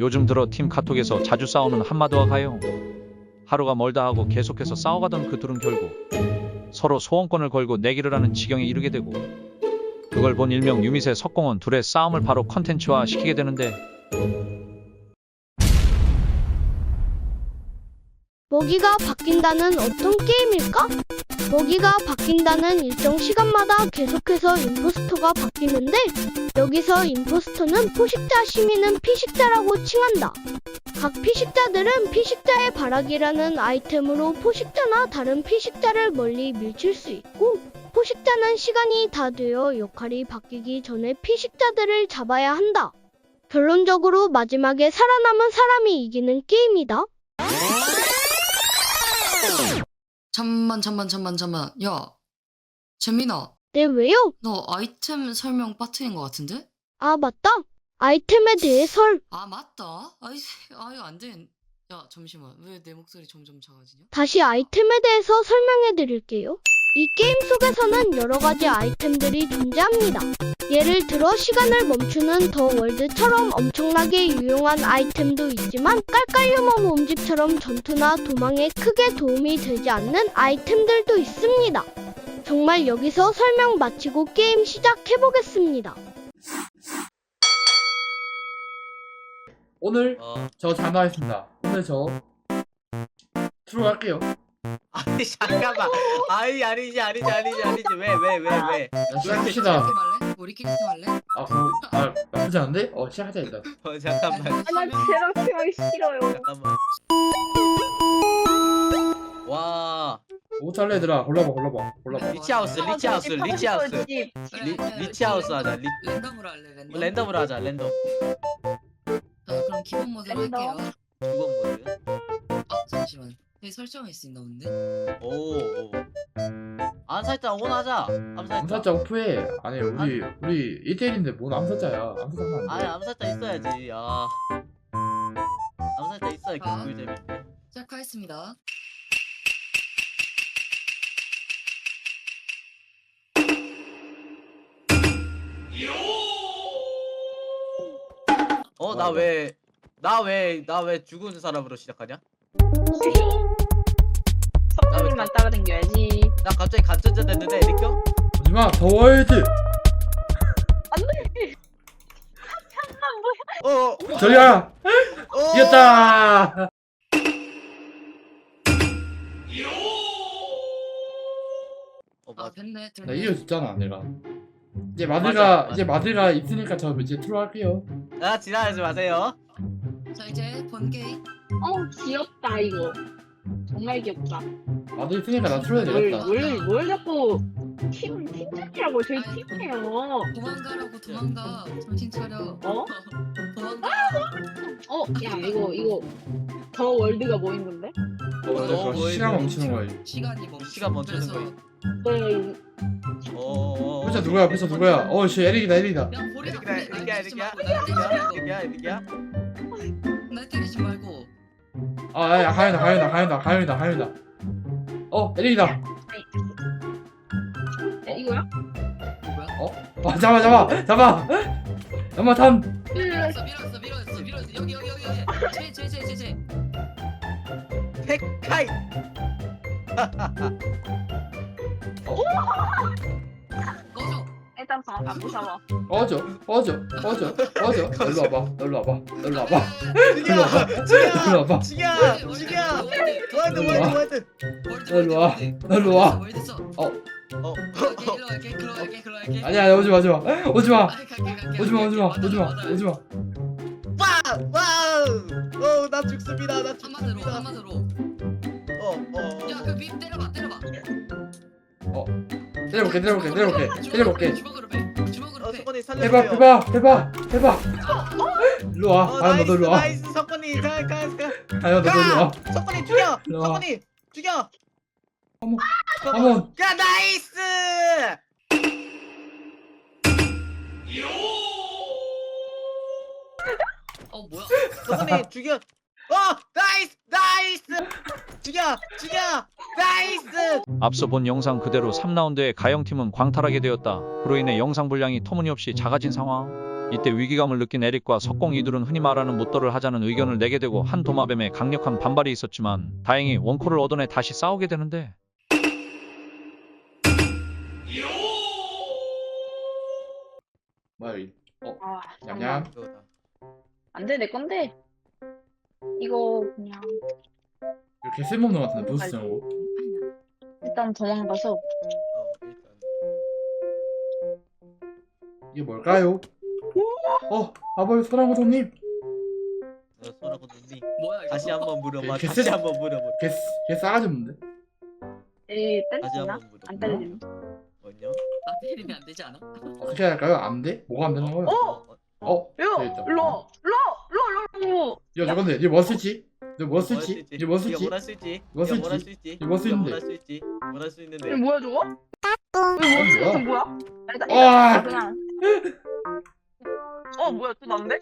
요즘 들어 팀 카톡에서 자주 싸우는 한마드와 가요. 하루가 멀다 하고 계속해서 싸워가던 그 둘은 결국 서로 소원권을 걸고 내기를 하는 지경에 이르게 되고 그걸 본 일명 유미세 석공원 둘의 싸움을 바로 컨텐츠화 시키게 되는데 먹이가 바뀐다는 어떤 게임일까? 먹이가 바뀐다는 일정 시간마다 계속해서 임포스터가 바뀌는데 여기서 임포스터는 포식자 시민은 피식자라고 칭한다. 각 피식자들은 피식자의 바라기라는 아이템으로 포식자나 다른 피식자를 멀리 밀칠 수 있고 포식자는 시간이 다 되어 역할이 바뀌기 전에 피식자들을 잡아야 한다. 결론적으로 마지막에 살아남은 사람이 이기는 게임이다. 잠만 잠만 잠만 잠만 야 재민아 네, 왜요? 너 아이템 설명 빠트린 것 같은데? 아, 맞다. 아이템에 대해 설 아 맞다 아이 아유 안돼야 잠시만 왜 내 목소리 점점 작아지냐? 다시 아이템에 대해서 설명해 드릴게요. 이 게임 속에서는 여러 가지 아이템들이 존재합니다. 예를 들어 시간을 멈추는 더 월드처럼 엄청나게 유용한 아이템도 있지만 깔깔려먼 몸집처럼 전투나 도망에 크게 도움이 되지 않는 아이템들도 있습니다. 정말 여기서 설명 마치고 게임 시작해 보겠습니다. 오늘 어. 저 장담하겠습니다. 오늘 저 들어갈게요. 아니 잠깐만. 아니 아니지 아니지 아니지 아니지 왜 왜 왜 왜? 야, 시작합시다. 우리끼리 팀 할래? 아, 그럼 아, 나쁘지 않은데? 어, 시작하자 일단. 어 잠깐만. 아, 나 쟤랑 팀하기 싫어요. 잠깐만. 와 뭐부터 할래 얘들아? 골라봐, 골라봐, 골라봐. 리치하우스 리치하우스 리치하우스 리, 리치하우스 하자 리, 랜덤으로 할래 랜덤? 랜덤으로 하자 랜덤. 자 그럼 기본 모드로 랜덤. 할게요 두번 모드. 아 잠시만 여기 설정할 수 있나 본데? 오. 오. 안살자 온 하자. 암살자. 암살자 오프해. 아니 우리 우리 1대1인데 뭔 암살자야? 암살자면 안 아니 돼. 암살자 있어야지. 아. 암살자 있어야 아. 경기 재밌네. 시작하겠습니다 어 나 왜 나 왜 나 왜 죽은 사람으로 시작하냐? 선배님만 따라다녀야지. 나 갑자기 간전자 됐는데 에리껴? 하지마, 더 월드. 어. 저리 가. 어. 이겼다. 어 아 맞. 됐네 나 됐네 이겨줬잖아, 내가. 이제 맞아, 마드가 맞아. 이제 마드가 있으니까 저 이제 들어갈게요. 아 지나가지 마세요. 자 이제 본 게임 어 귀엽다 이거. 정말 귀엽다. 마드 있으니까 나 틀어야 되겠다. 뭘뭘 뭘 자꾸 팀 팀장이라고 저희. 팀이에요. 도망가라고 도망가 정신 차려 어? 도망가 어 야 이거 이거 더 월드가 뭐인 건데? 어, 근데 어, 그거 뭐 시간. 멈추는 거야. 시간이 멈 시간 멈추는 그래서 거예요. 네. 어. 벌써 누구야? 벌써 누구야? 어, 씨, 에릭이다, 에릭이다. 야 보리야 에릭이야 보리야 에릭이야. 날 때리지 말고 아, 야, 가연이다, 가연이다, 가연이다, 가연이다, 가연이다. 어, 에릭이다. 네, 이거야? 뭐야? 아, 잡아, 잡아, 잡아. 연마탄. 밀었어 밀었어 밀었어 밀었어 여기 여기 여기 여기 제 제 제 제 제 백카이. 꺼져 일단 봐 안 무서워. 꺼져, 꺼져, 꺼져, 꺼져. 일로 와봐, 일로 와봐, 일로 와봐. 죽여 와봐. 일로 와봐. 죽여 죽여. 월드 월드 월드. 일로 와. 일로 와. 월드 써 어. 일로 일로 일로 갈게 아니야, 아니야, 오지 마, 오지 마, 오지 마, 갈게 갈게 오지 마, 오지 마, 오지 마, 오지 마. 와우 와우. 어나 죽습니다. 나 한마디로 죽습니다. 한마디로 어 어. 야그 밑 때려봐 때려봐 때려볼게, 때려볼게, 때려볼게, 때려볼게. 주먹으로 패 주먹으로 어 패 석건이 해봐, 살려주세요. 해봐, 해봐, 해봐. 일로 와, 어 너도 나이스 일로 와. 나이스 석건이 가가 가. 가연 너도 일로 와. 석건이 죽여. 일로 와. 석건이 죽여. 어머, 석건. 어머. 야 나이스. 어 뭐야 석건이 죽여. 어 나이스 나이스. 죽여 죽여 나이스. 앞서 본 영상 그대로 3라운드에 가영팀은 광탈하게 되었다. 그로 인해 영상 분량이 터무니없이 작아진 상황. 이때 위기감을 느낀 에릭과 석공 이둘은 흔히 말하는 못도를 하자는 의견을 내게 되고 한 도마뱀에 강력한 반발이 있었지만 다행히 원코를 얻어내 다시 싸우게 되는데 뭐야 이 아, 냠냠 이거다. 안돼 내 건데. 이거 그냥 이렇게 쓸모없는 것 같은데 부스 정보 일단 도망가서 어 일단. 이게 뭘까요? 어 아버지 소라고도님 어, 소라고 눈이 뭐야 이거? 다시 한번 물어봐. 개- 다시 한번 물어봐. 걔, 걔 싸가지 없는데? 이 다시? 한번 물어봐. 안 때리면. 뭐냐? 나 때리면 안 되지 않아? 어떻게 할까요? 안 돼? 뭐가 안 되는 거야? 어? 어? 일로 저기 있다. 일로 일로 일로 일로. 야 저건데 니뭐 쓸지? 뭘 쓸지? 니뭐 네가 쓸지? 뭘할 수 있지? 뭐 뭘할 쓸지? 수 있지? 이거 뭐 쓰는데? 뭘할 수 있지? 뭘할 수 있는데? 이거 뭐야 저거? 이거 뭐야? 뭐야? 일단 와! 일단 그냥. 어 뭐야 또 난데?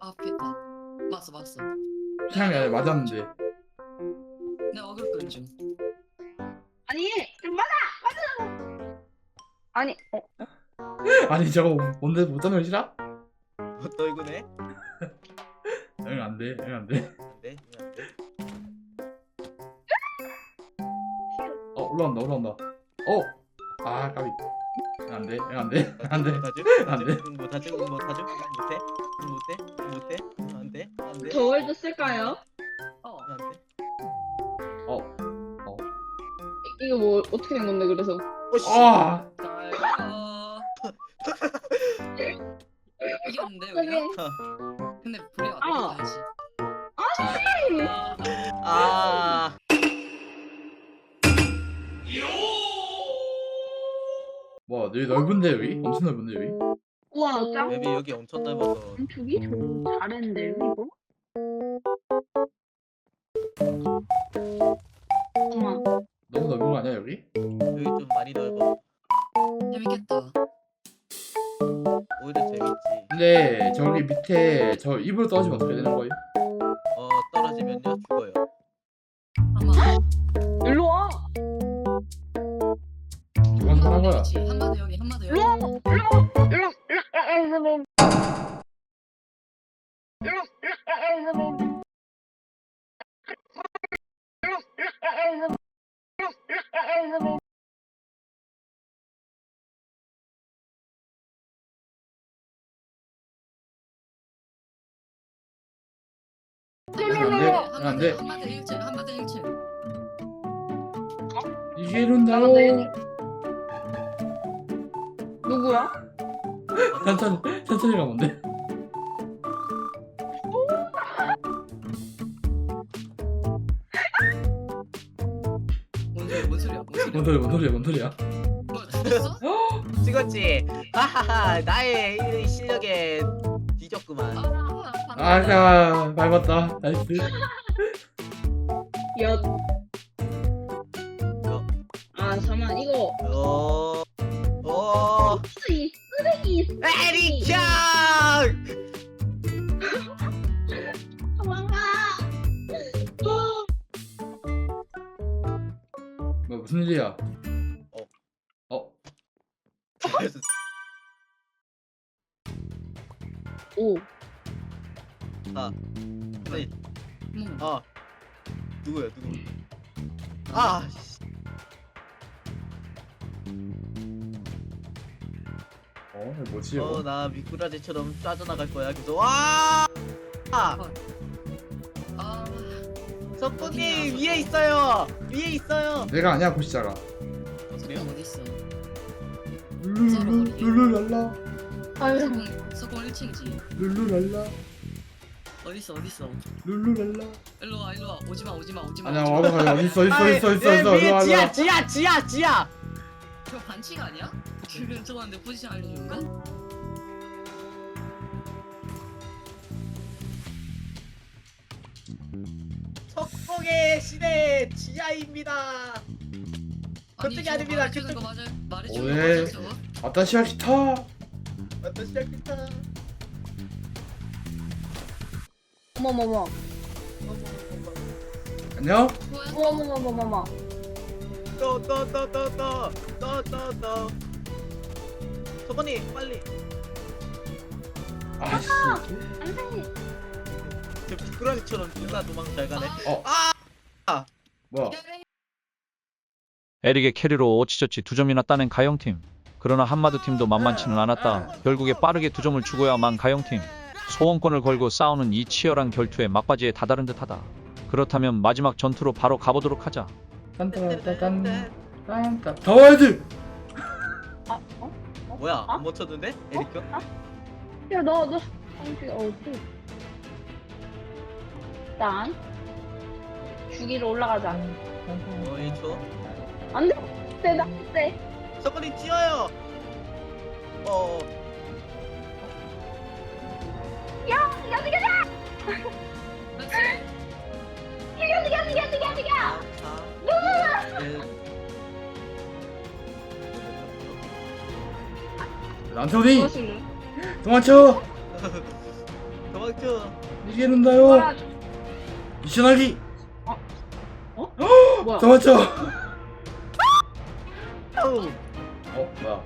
아 피했다. 맞어 맞어. 향이 아니라 맞았는데 내가 어그로 끄는 중. 아니 좀 맞아 맞아. 아니 어 아니 저거 뭔데 못 잡는 싫어? 뭐 떨구네? 응 안돼 응 안돼 안돼 이거 안돼. 어 올라온다 올라온다 어! 아 까비 응 안돼 응 안돼 안돼 안 돼. 뭐 다주 뭐 다주 못해 못해 못해 안돼 안돼 저 월드 쓸까요? 어. 안돼. 어 이거 뭐 어떻게 된 건데 그래서? 오씨. 아! 잘 가요. 이겼는데 우리가? 근데 불이 어. 어떻게 다시? 아, 아. 뭐 여기 넓은데 여기? 엄청 넓은데 여기? 우와 짱. 맵이 여기 엄청 넓어서 저기 좀 잘했는데 이거. 엄마. 너무 넓은 거 아니야 여기? 여기 좀 많이 넓어. 재밌겠다. 오히려 재밌지. 근데 저기 밑에 저 입으로 떨어지면 어떻게 되는 거예요? 어 떨어지면요 죽어요. 아마 일로 와. 누가 사는 거야? 한마디 여기 한마디 여기. 일로 와. 일로 와. 안 돼, 안 돼. 한마디 일체 한마디 일체. 이게 이런다고 누구야? 천천히 천천히 가면 돼 뭔 소리야 뭔 소리야 뭔 뭔 소리야. 소리야 뭔 소리야 뭔 소리야 뭐야 죽었어? 찍었지. 하하하 나의 이 실력에 뒤졌구만. 아, 아까 밟았다 나이스 여. 아 잠만 이거 어. 어. 이 쓰레기 에리짱. 도망가. 뭐 무슨 일이야 어. 어? 오. 네. 뭐, 아 누구야 누구? 아. 씨. 어? 이거 뭐지 이거? 어나 미꾸라지처럼 빠져나갈 거야. 그래서 와. 아. 아 석분님 위에 있어요. 위에 있어요. 내가 아니야 고시자가 어디요? 어디 있어? 룰루루 룰루랄라 아유. 소공 1층이지. 룰루랄라 어디 있어? 룰루랄라 일로 와 일로 와 오지마 오지마 오지마. 아니야 오지마. 와봐 가자 어디 있어 있어 있어 있어 얘 있어 일로 와 일로 와 지하 지하 지하. 저 반칙 아니야? 지금 저거 내 포지션 알려주는 거? 석봉의 시대 지하입니다. 그쪽이 저거 아닙니다. 말해주는 그쪽. 거 맞아 말해주는 오해. 거 맞아 저거? 아따시아 기타 어떤 시작부터? 어머머머. 안녕? 어머머머머머. 또또또또또또또또 서건이 빨리 아씨 안돼. 저 비꾸라지처럼 존나 도망 잘 가네 뭐야 에릭의 캐리로 어찌저찌 두 점이나 따낸 가영팀. 그러나 한마드 팀도 만만치는 않았다. 결국에 빠르게 두 점을 주고야만 가영팀. 소원권을 걸고 싸우는 이 치열한 결투에 막바지에 다다른 듯하다. 그렇다면 마지막 전투로 바로 가보도록 하자. 딴딴딴딴 딴딴 더워야지 아 어? 뭐야 어? 안 멈췄는데? 에릭 형? 야 너 너. 아니 어디? 일단 주기로 올라가자. 어 1초 안돼. 네, 나 네. 서건이 뛰어요 어 야, 그렇지. 야, 야, 야, 야, 야, 야. 란토니 무엇을? 도망쳐! 도망쳐. 이기는다요! 뭐라? 미션하기! 뭐야? 도망쳐! 아우. 어 뭐야?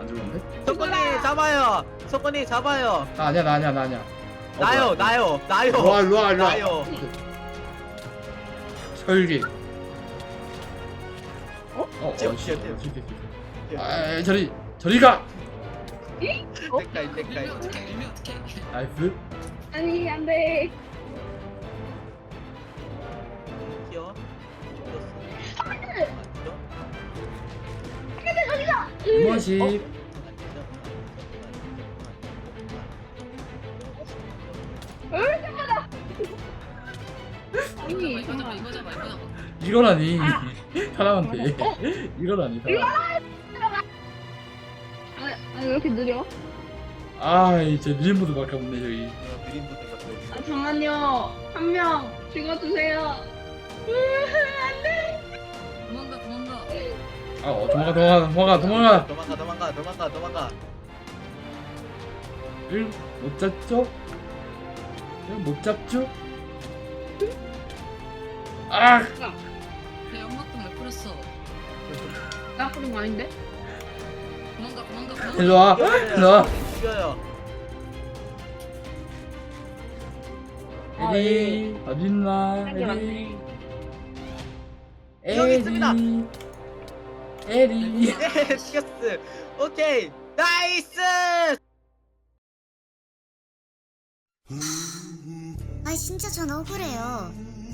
안 죽었는데? 서건이 잡아요. 서건이 잡아요. 나 아니야 나 아니야 나 아니야. 어, 나요 나요 나요. 로아 로아 로아 나요. 설계. 어? 어? 쟤 어디야, 쟤 어디야. 저리 저리 가. 됐다 밀면 됐다 어떡해 밀면 어떡해. 나이스. 아니 안돼. 귀여 죽었어 맞죠? 무엇이 이거 잡아, 이거 잡아, 이거 잡아. 이거라니 아. 사람한테 어? 이거라니 사람. 아, 아왜 이렇게 느려? 아 이제 미인보드밖에 없네 저기. 미인보드 같은 아, 잠만요. 한 명 죽어주세요. 안돼 도망가, 도망가. 아 어, 도망가 도망가 도망가 도망가. 도망가 도망가 도망가 도망가. 일 어쩌죠? 일못 잡죠? 아 내 연막통 왜 풀었어? 나 그런 거 아닌데? 도망가, 도망가, 도망가. 일로 와 일로 와 죽여요 아, 에리 어딨나 에리. 여기 있습니다. 에리 예 시켰어 오케이 나이스 아 진짜 전 억울해요.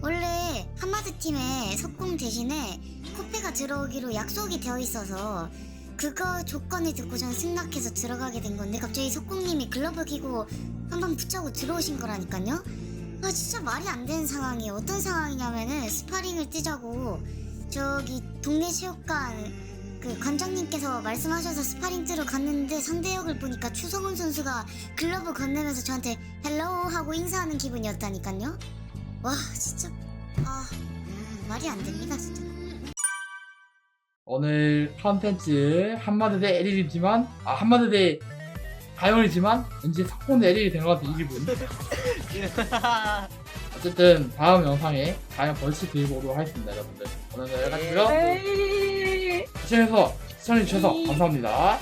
원래 한마드 팀에 석궁 대신에 코페가 들어오기로 약속이 되어 있어서 그거 조건을 듣고 전 승낙해서 들어가게 된 건데 갑자기 석궁님이 글러브 끼고 한번 붙자고 들어오신 거라니까요. 아 진짜 말이 안 되는 상황이에요. 어떤 상황이냐면은 스파링을 뛰자고 저기 동네 체육관 그 관장님께서 말씀하셔서 스파링 뜨러 갔는데 상대역을 보니까 추성훈 선수가 글러브 건네면서 저한테 헬로우 하고 인사하는 기분이었다니까요. 와 진짜 아 말이 안 됩니다 진짜. 오늘 컨텐츠 한마드 대 에리이지만 아 한마드 대 가영이지만 왠지 석공 대 에리이 된 것 같아 이 기분 어쨌든 다음 영상에 가영 벌칙 들고 오도록 하겠습니다 여러분들. 오늘은 여기까지고요. 시청해서 시청해주셔서 감사합니다